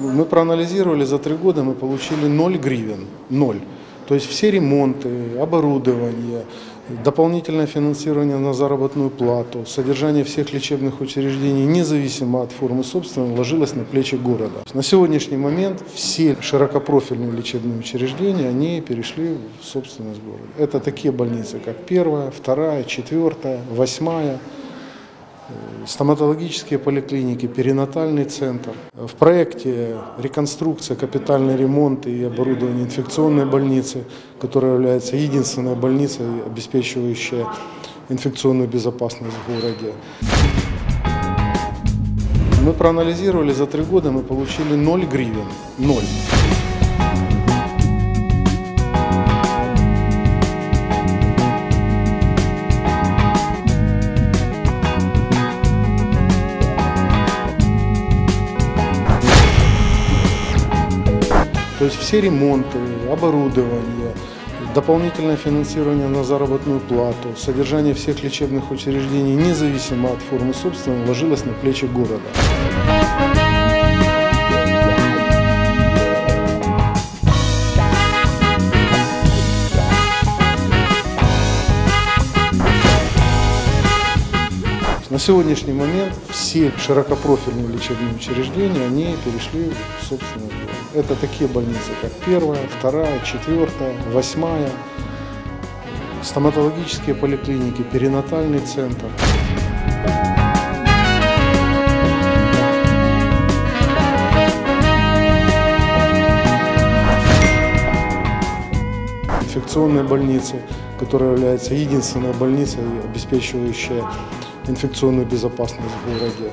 Мы проанализировали за три года, мы получили 0 гривен, 0. То есть все ремонты, оборудование, дополнительное финансирование на заработную плату, содержание всех лечебных учреждений, независимо от формы собственности, ложилось на плечи города. На сегодняшний момент все широкопрофильные лечебные учреждения, они перешли в собственность города. Это такие больницы, как первая, вторая, четвертая, восьмая, стоматологические поликлиники, перинатальный центр. В проекте реконструкция, капитальный ремонт и оборудование инфекционной больницы, которая является единственной больницей, обеспечивающей инфекционную безопасность в городе. Мы проанализировали за три года, мы получили 0 гривен, 0. То есть все ремонты, оборудование, дополнительное финансирование на заработную плату, содержание всех лечебных учреждений, независимо от формы собственности, ложилось на плечи города. На сегодняшний момент все широкопрофильные лечебные учреждения, они перешли в города. Это такие больницы, как первая, вторая, четвертая, восьмая, стоматологические поликлиники, перинатальный центр. инфекционной больницы, которая является единственной больницей, обеспечивающая инфекционную безопасность в городе.